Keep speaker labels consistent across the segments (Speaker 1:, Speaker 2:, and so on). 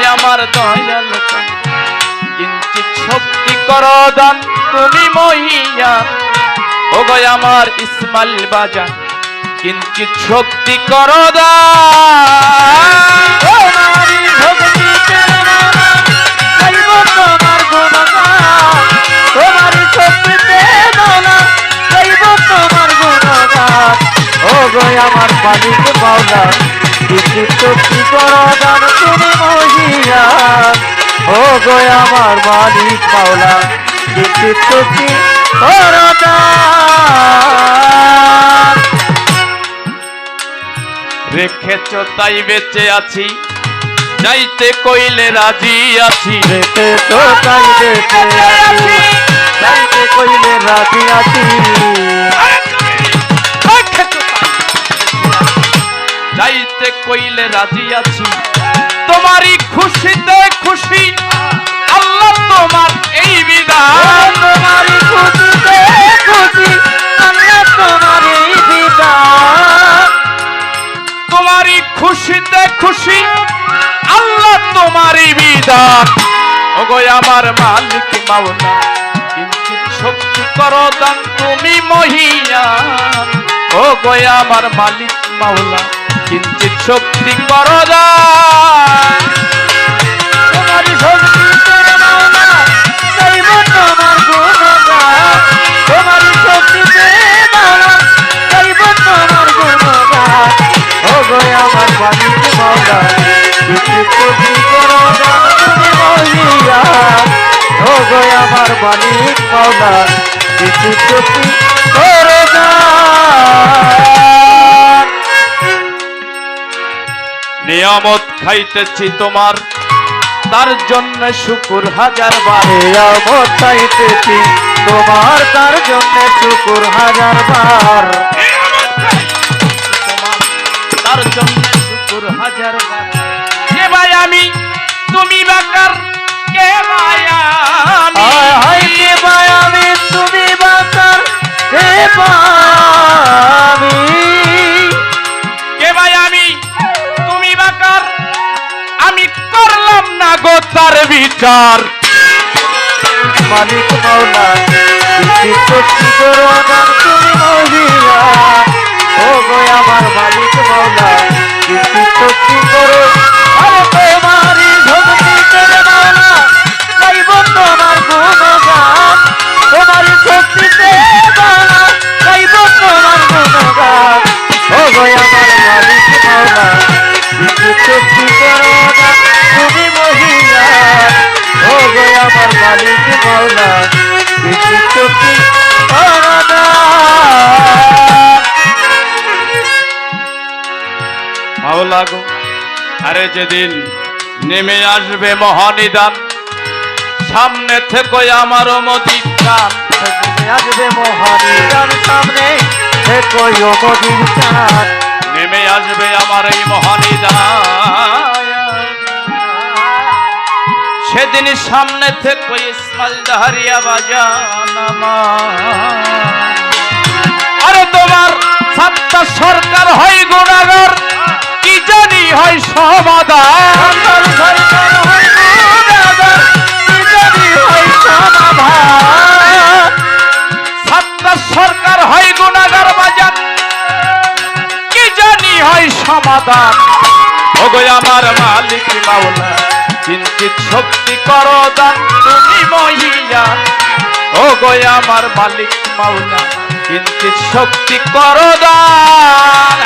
Speaker 1: দয়াল কান কিঞ্চিত শক্তি কর দান তুমি মহিয়া। ও আমার ইসমাইল বাজান কিঞ্চিত শক্তি কর
Speaker 2: আমার মাওলা কিছু শক্তি ও গো আমার মালিক মাওলা করো দান
Speaker 1: রেখেছ তাই বেঁচে আছি যাইতে কইলে রাজি আছি।
Speaker 2: রেখে তো তাই দেখে আছি। যাইতে কইলে রাজি আছি।
Speaker 1: যাইতে কইলে রাজি আছি। তোমারই খুশিতে খুশি আল্লাহ তোমার এই বিধান
Speaker 2: তোমারই খুশিতে খুশি আল্লাহ তোমারই বিধান
Speaker 1: তোমারই খুশিতে খুশি আল্লাহ তোমারই বিধান ওগো আমার মালিক মাওলা কিঞ্চিত শক্তি করো দান তুমি মহিয়ান ও আমার মালিক মাওলা কিঞ্চিত শক্তি করো দান
Speaker 2: তোমারই শক্তিতে মাওলা গাইব তোমার গুণগান তোমারই শক্তিতে মাওলা গাইব তোমার গুণগান ও গো আমার মালিক মাওলা কিছু শক্তি করো দান
Speaker 1: নিয়ামত খাইতেছি তোমার। তার জন্য শুকুর হাজার বার
Speaker 2: নিয়ামত খাইতেছি তোমার। তার জন্য শুকুর হাজার বার।
Speaker 1: তার জন্য শুকুর হাজার বার। ভাই আমি, তুমি বাকার বিচার
Speaker 2: মালিক মাওলা
Speaker 1: যেদিন নেমে আসবে মহানিদান সামনে থেকে আমারও মদির
Speaker 2: আসবে মহানিদান সামনে
Speaker 1: নেমে আসবে আমার এই মহানিদান। সেদিন সামনে থেকে ইসমাইল দাহারিয়া বাজান। আরে তোমার সাতটা সরকার হয় গুণাগার। কি জানি হয় সমাধান
Speaker 2: সরকার হয় গুণাগার, হয়
Speaker 1: হয় বাজার কি জানি হয় সমাধান ওগো আমার মালিক মাওলা কিঞ্চিত শক্তি করো দান তুমি মহিলা ওগো আমার মালিক মাওলা কিঞ্চিত শক্তি করো দান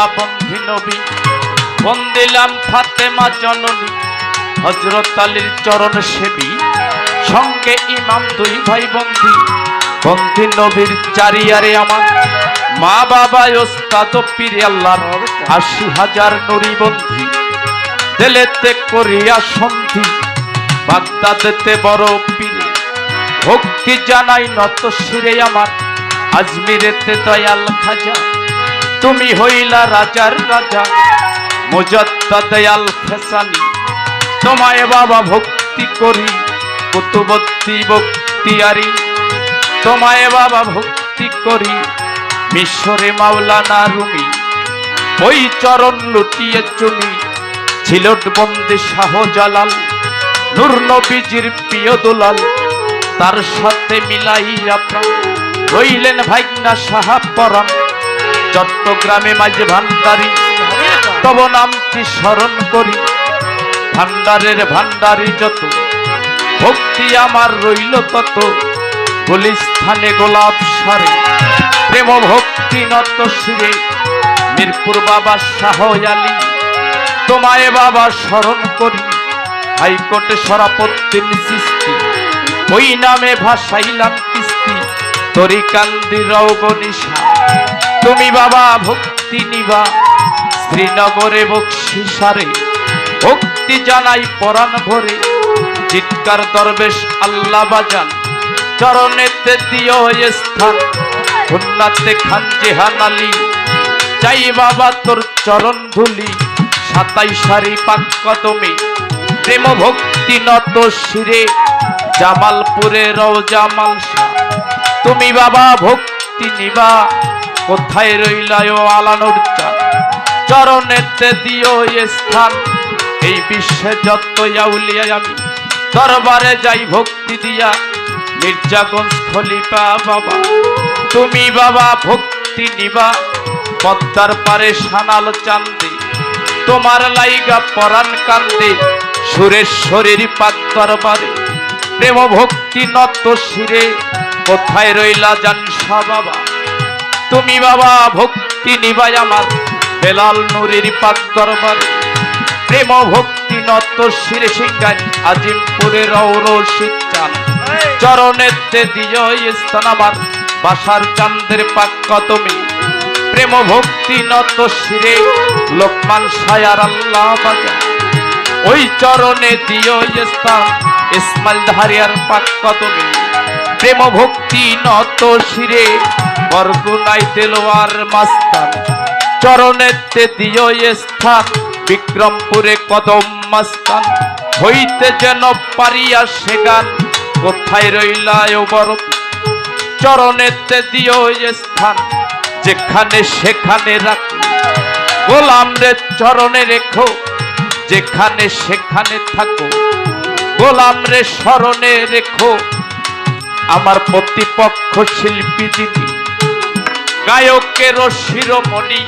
Speaker 1: আল্লাহ বন্ধি নবী। বন্দিলাম হজরত আলীর চরণ সঙ্গে ইমাম দুই ভাই বন্ধি। বন্ধি নবীর চারিয়ারে আমার মা বাবা, ওস্তাদ পীর আল্লাহর আশি হাজার নুরি বন্ধি। দেলেতে করিয়া সন্ধি, বাগদাদেতে বড় পীর। ভক্তি জানাই নত শিরে আমার, আজমিরেতে দয়াল খাজা। তুমি হইলা রাজার রাজা, মুজদ্দা দয়াল ফেসানি। তোমায় বাবা ভক্তি করি কুতুবত্তি বক্তিয়ারি। তোমায় বাবা ভক্তি করি, মিশরে মাওলানা রুমি। ওই চরণ লুটিয়ে চুনি ছিলট বন্দে শাহজালাল। নূর নবীজির প্রিয় দুলাল, তার সাথে মিলাইয়া প্রাণ। রইলেন ভাইগনা সাহাপরাম চট্টগ্রামে মাঝে ভান্ডারি, তব নামটি স্মরণ করি। ভান্ডারের ভান্ডারি যত, ভক্তি আমার রইল তত। গুলিস্থানে গোলাপ সারে, প্রেম ভক্তি নত শিরে। মিরপুর বাবা শাহ আলী, তোমায় বাবা স্মরণ করি। হাইকোর্টে সরাপত্তির সৃষ্টি ওই নামে ভাসাইলাম কিস্তি। তরিকান্দি রৌগনিশা তুমি বাবা ভক্তি নিবা শ্রীনগরে বকশিসারে ভক্তি জানাই পরাণ ভরে, চিৎকার দরবেশ আল্লাহ বাজান। চরণেতে দিও স্থান খুলনাতে খান জেহান আলী। চাই বাবা তোর চরণ ধুলি সাতাই সারি পাক কদমে। প্রেম ভক্তি নত শিরে, জামালপুরে রওজা মালসা তুমি বাবা ভক্তি নিবা কোথায় রইলায় আলানোর চান চরণেতে দিও স্থান। এই বিশ্বে যত আউলিয়া আমি, দরবারে যাই ভক্তি দিয়া। মির্জাগঞ্জ খলিফা বাবা, তুমি বাবা ভক্তি নিবা। পদ্মার পারে সানাল চান্দে, তোমার লাইগা পরাণ কান্দে। সুরেশ্বরীর পাক দরবারে প্রেম ভক্তি নত শিরে। কোথায় রইলা জানসা বাবা? তুমি বাবা ভক্তি নিবাই আমার, বেলাল নুরির পাক দরবারে। প্রেম ভক্তি নত শিরে সিংহাই আজিমপুরের ঔরশিদ চান চরণেতে দিয় স্থান আমার, বাসার চান্দের পাক কদমে প্রেম ভক্তি নত শিরে লোকমান সায়ার আল্লাহ ওই চরণে দিয় স্থান, ইসমাইল ধারিয়ার পাক কদমে প্রেম ভক্তি নত শিরে বরগুনাই দেলোয়ার মাস্তান। চরণেতে দিয় স্থান, বিক্রমপুরে কদম মাস্তান। হইতে যেন পারিয়া সে গান, কোথায় রইলায় বরফ চরণেতে এ স্থান, যেখানে সেখানে রাখো। গোলাম রে চরণে রেখো, যেখানে সেখানে থাকো। গোলাম রে স্মরণে রেখো আমার প্রতিপক্ষ শিল্পী যিনি গায়কের শিরোমণি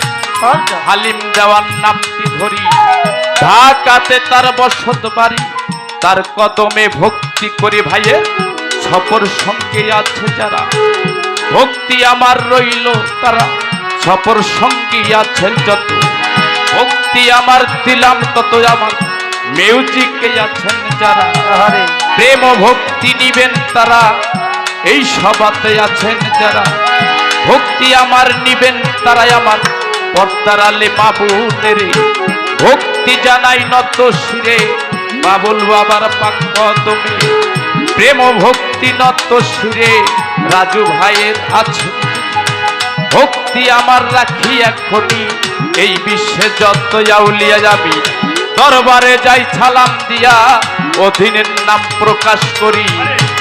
Speaker 1: হালিম দেওয়ার নামটি ধরি। ঢাকাতে তার বসত বাড়ি তার কদমে ভক্তি করি ভাইয়ে সপর সঙ্গে আছে যারা। ভক্তি আমার রইল তারা সপর সঙ্গী আছেন যত। ভক্তি আমার দিলাম তত আমার মিউজিকে আছেন যারা। প্রেম ভক্তি নিবেন তারা। এই সভাতে আছেন যারা। ভক্তি আমার নিবেন, তারাই আমার পর্দার আলে বাবুদের ভক্তি জানাই নত শিরে বাবুল বাবার পাক্ষ তুমি প্রেম ভক্তি নত শিরে, রাজু ভাইয়ের আছে। ভক্তি আমার রাখি এখনই, এই বিশ্বে যত আউলিয়া যাবি। দরবারে যাই সালাম দিয়া, অধীনের নাম প্রকাশ করি।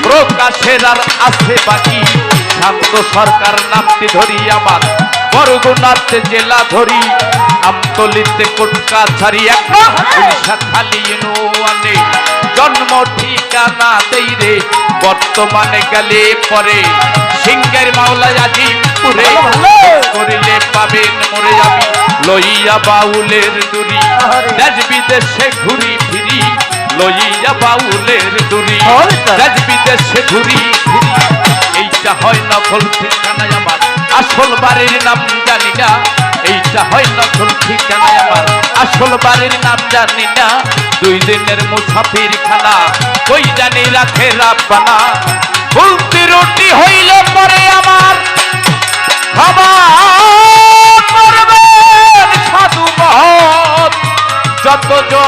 Speaker 1: প্রকাশের আর আছে বাকি। শান্ত সরকার নামটি ধরি আমার বরগুনাতে জেলা ধরি। আমতলিতে কোটকা ছাড়ি একটা খালি নোয়ানে জন্ম ঠিকানা দেই রে বর্তমানে গেলে পরে। সিংহের মাওলা আজিমপুরে করিলে পাবেন মরে যাবি। লইয়া বাউলের দুরি দেশ বিদেশে ঘুরি ফিরি। লইয়া বাউলের দুরি। দেশ বিদেশে ঘুরি এইটা হয় নকল ঠিকানায় আমার আসল বাড়ির নাম জানি না। এইটা হয় নকল ঠিকানায় আমার আসল বাড়ির নাম জানি না। দুই দিনের মুসাফির খানা ওই জানি রাখে রাব্বানা। ফুলতি রুটি হইলে পরে আমার খাবার মহৎ যত জন